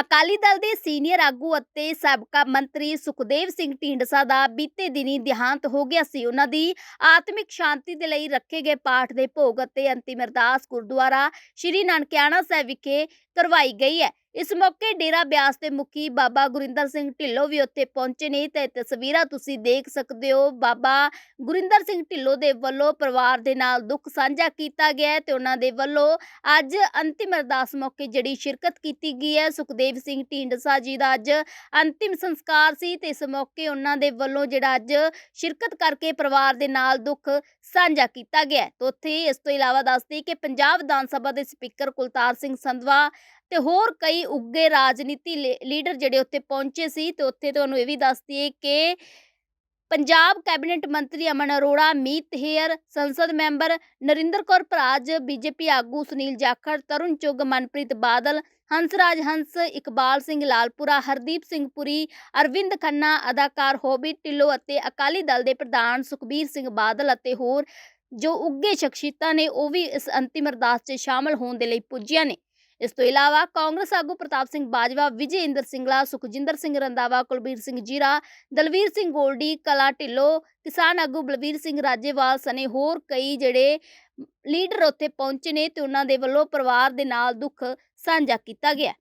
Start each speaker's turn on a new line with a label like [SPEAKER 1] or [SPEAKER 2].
[SPEAKER 1] ਅਕਾਲੀ ਦਲ ਦੇ ਸੀਨੀਅਰ ਆਗੂ ਅਤੇ ਸਾਬਕਾ ਮੰਤਰੀ ਸੁਖਦੇਵ ਸਿੰਘ ਢੀਂਡਸਾ ਦਾ ਬੀਤੇ ਦਿਨੀ ਦੇਹਾਂਤ ਹੋ ਗਿਆ ਸੀ। ਉਹਨਾਂ ਦੀ ਆਤਮਿਕ ਸ਼ਾਂਤੀ ਦੇ ਲਈ ਰੱਖੇ ਗਏ ਪਾਠ ਦੇ ਭੋਗ ਅਤੇ ਅੰਤਿਮ ਅਰਦਾਸ ਗੁਰਦੁਆਰਾ ਸ਼੍ਰੀ ਨਾਨਕਿਆਣਾ ਸਾਹਿਬ ਵਿਖੇ ਕਰਵਾਈ ਗਈ ਹੈ। ਇਸ ਮੌਕੇ ਡੇਰਾ ਬਿਆਸ ਦੇ ਮੁਖੀ ਬਾਬਾ ਗੁਰਿੰਦਰ ਸਿੰਘ ਢਿੱਲੋਂ ਵੀ ਉੱਥੇ ਪਹੁੰਚੇ ਨੇ ਤੇ ਤਸਵੀਰਾਂ ਤੁਸੀਂ ਦੇਖ ਸਕਦੇ ਹੋ। ਬਾਬਾ ਗੁਰਿੰਦਰ ਸਿੰਘ ਢਿੱਲੋਂ ਦੇ ਵੱਲੋਂ ਪਰਿਵਾਰ ਦੇ ਨਾਲ ਦੁੱਖ ਸਾਂਝਾ ਕੀਤਾ ਗਿਆ ਤੇ ਉਹਨਾਂ ਦੇ ਵੱਲੋਂ ਅੱਜ ਅੰਤਿਮ ਅਰਦਾਸ ਮੌਕੇ ਜਿਹੜੀ ਸ਼ਿਰਕਤ ਕੀਤੀ ਗਈ ਹੈ। ਸੁਖਦੇਵ ਸਿੰਘ ਢੀਂਡਸਾ ਜੀ ਦਾ ਅੱਜ ਅੰਤਿਮ ਸੰਸਕਾਰ ਸੀ ਤੇ ਇਸ ਮੌਕੇ ਉਹਨਾਂ ਦੇ ਵੱਲੋਂ ਜਿਹੜਾ ਅੱਜ ਸ਼ਿਰਕਤ ਕਰਕੇ ਪਰਿਵਾਰ ਦੇ ਨਾਲ ਦੁੱਖ ਸਾਂਝਾ ਕੀਤਾ ਗਿਆ ਤੇ ਉੱਥੇ ਇਸ ਤੋਂ ਇਲਾਵਾ ਦੱਸਦੇ ਕਿ ਪੰਜਾਬ ਵਿਧਾਨ ਸਭਾ ਦੇ ਸਪੀਕਰ ਕੁਲਤਾਰ ਸਿੰਘ ਸੰਧਵਾ ਤੇ ਹੋਰ ਕਈ ਉੱਗੇ ਰਾਜਨੀਤੀ ਲੀ- ਲੀਡਰ ਜਿਹੜੇ ਉੱਥੇ ਪਹੁੰਚੇ ਸੀ ਤੇ ਉੱਥੇ ਤੁਹਾਨੂੰ ਇਹ ਵੀ ਦੱਸ ਦਈਏ ਕਿ ਪੰਜਾਬ ਕੈਬਨਿਟ ਮੰਤਰੀ ਅਮਨ ਅਰੋੜਾ, ਮੀਤ ਹੇਅਰ, ਸੰਸਦ ਮੈਂਬਰ ਨਰਿੰਦਰ ਕੌਰ ਭਰਾਜ, ਬੀਜੇਪੀ ਆਗੂ ਸੁਨੀਲ ਜਾਖੜ, ਤਰੁਣ ਚੁੱਗ, ਮਨਪ੍ਰੀਤ ਬਾਦਲ, ਹੰਸਰਾਜ ਹੰਸ, ਇਕਬਾਲ ਸਿੰਘ ਲਾਲਪੁਰਾ, ਹਰਦੀਪ ਸਿੰਘ ਪੁਰੀ, ਅਰਵਿੰਦ ਖੰਨਾ, ਅਦਾਕਾਰ ਹੋਬੀ ਢਿੱਲੋਂ ਅਤੇ ਅਕਾਲੀ ਦਲ ਦੇ ਪ੍ਰਧਾਨ ਸੁਖਬੀਰ ਸਿੰਘ ਬਾਦਲ ਅਤੇ ਹੋਰ ਜੋ ਉੱਗੇ ਸ਼ਖਸੀਅਤਾਂ ਨੇ ਉਹ ਵੀ ਇਸ ਅੰਤਿਮ ਅਰਦਾਸ 'ਚ ਸ਼ਾਮਲ ਹੋਣ ਦੇ ਲਈ ਪੁੱਜੀਆਂ ਨੇ। ਇਸ ਤੋਂ ਇਲਾਵਾ ਕਾਂਗਰਸ ਆਗੂ ਪ੍ਰਤਾਪ ਸਿੰਘ ਬਾਜਵਾ ਵਿਜੇ ਇੰਦਰ ਸਿੰਗਲਾ, ਸੁਖਜਿੰਦਰ ਸਿੰਘ ਰੰਦਾਵਾ ਕੁਲਬੀਰ ਸਿੰਘ ਜੀਰਾ, ਦਲਵੀਰ ਸਿੰਘ ਗੋਲਡੀ, ਕਲਾ ਢਿੱਲੋਂ, ਕਿਸਾਨ ਆਗੂ ਬਲਵੀਰ ਸਿੰਘ ਰਾਜੇਵਾਲ ਸਨੇ ਹੋਰ ਕਈ ਜਿਹੜੇ ਲੀਡਰ ਉੱਥੇ ਪਹੁੰਚੇ ਨੇ ਤੇ ਉਹਨਾਂ ਦੇ ਵੱਲੋਂ ਪਰਿਵਾਰ ਦੇ ਨਾਲ ਦੁੱਖ ਸਾਂਝਾ ਕੀਤਾ ਗਿਆ।